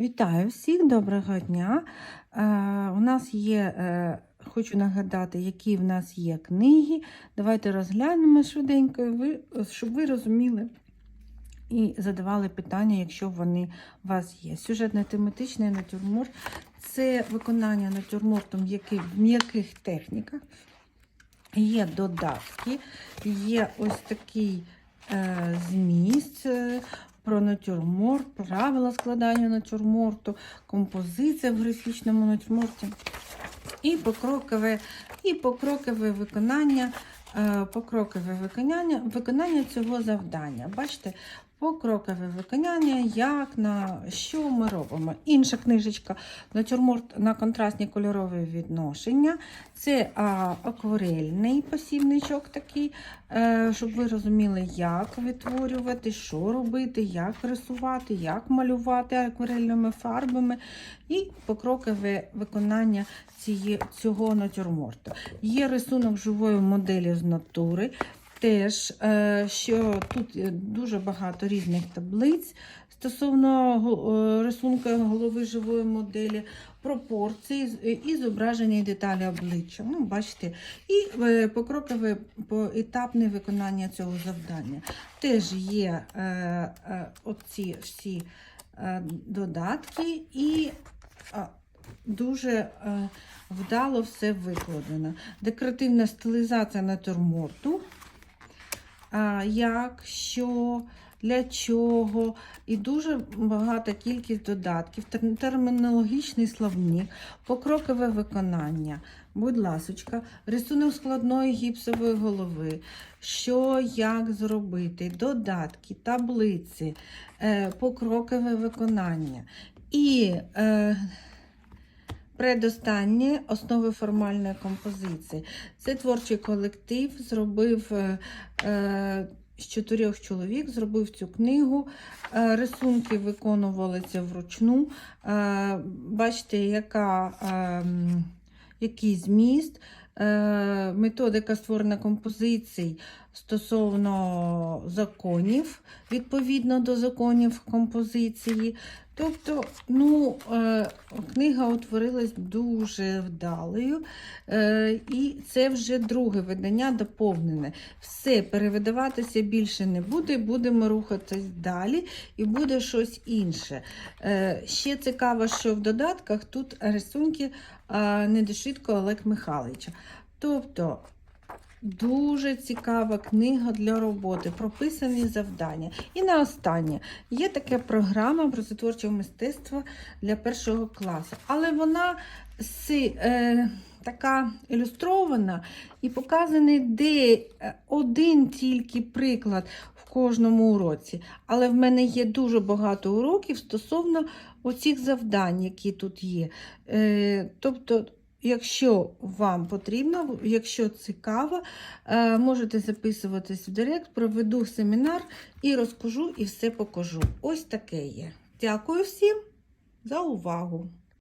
Вітаю всіх, доброго дня. Е, у нас є, е, хочу нагадати, які в нас є книги. Давайте розглянемо швиденько, ви, щоб ви розуміли і задавали питання, якщо вони у вас є. Сюжетно-тематичний натюрморт це виконання натюрморту м'яких- в м'яких техніках. Є додатки, є ось такий е, зміст про натюрморт, правила складання натюрморту, композиція в графічному натюрморті і покрокове, і покрокове виконання, е, покрокове виконання, виконання цього завдання. Бачите, покрокове виконання, як на що ми робимо. Інша книжечка натюрморт на контрастні кольорові відношення. Це а, акварельний посібничок такий, е, щоб ви розуміли, як витворювати, що робити, як рисувати, як малювати акварельними фарбами і покрокове виконання ціє, цього натюрморту. Є рисунок живої моделі з натури. Теж, е, що тут дуже багато різних таблиць стосовно е, рисунку голови живої моделі, пропорції е, і зображення і деталі обличчя. Ну, бачите, і покрокове поетапне виконання цього завдання. Теж є оці всі додатки і дуже вдало все викладено. Декоративна стилізація натюрморту. Як, що, для чого, і дуже багата кількість додатків, термінологічний словник, покрокове виконання. Будь ласочка, рисунок складної гіпсової голови, що, як зробити, додатки, таблиці, е, покрокове виконання. І е, Предостаннє основи формальної композиції. Це творчий колектив, зробив е, е, з чотирьох чоловік, зробив цю книгу. Е, рисунки виконувалися вручну. Е, бачите, яка, е, який зміст. Е, Методика створення композицій стосовно законів, відповідно до законів композиції. Тобто, ну, е, книга утворилась дуже вдалою, е, і це вже друге видання доповнене. Все, перевидаватися більше не буде, будемо рухатись далі, і буде щось інше. Ще цікаво, що в додатках тут рисунки Недошитко Олег Михайловича. Тобто, Дуже цікава книга для роботи, прописані завдання. І на останнє є така програма образотворчого мистецтва для першого класу, але вона си, е, така ілюстрована і показаний де е, один тільки приклад в кожному уроці. Але в мене є дуже багато уроків стосовно оцих завдань, які тут є. Е, тобто, Якщо вам потрібно, якщо цікаво, е, можете записуватись в Директ, проведу семінар і розкажу і все покажу. Ось таке є. Дякую всім за увагу!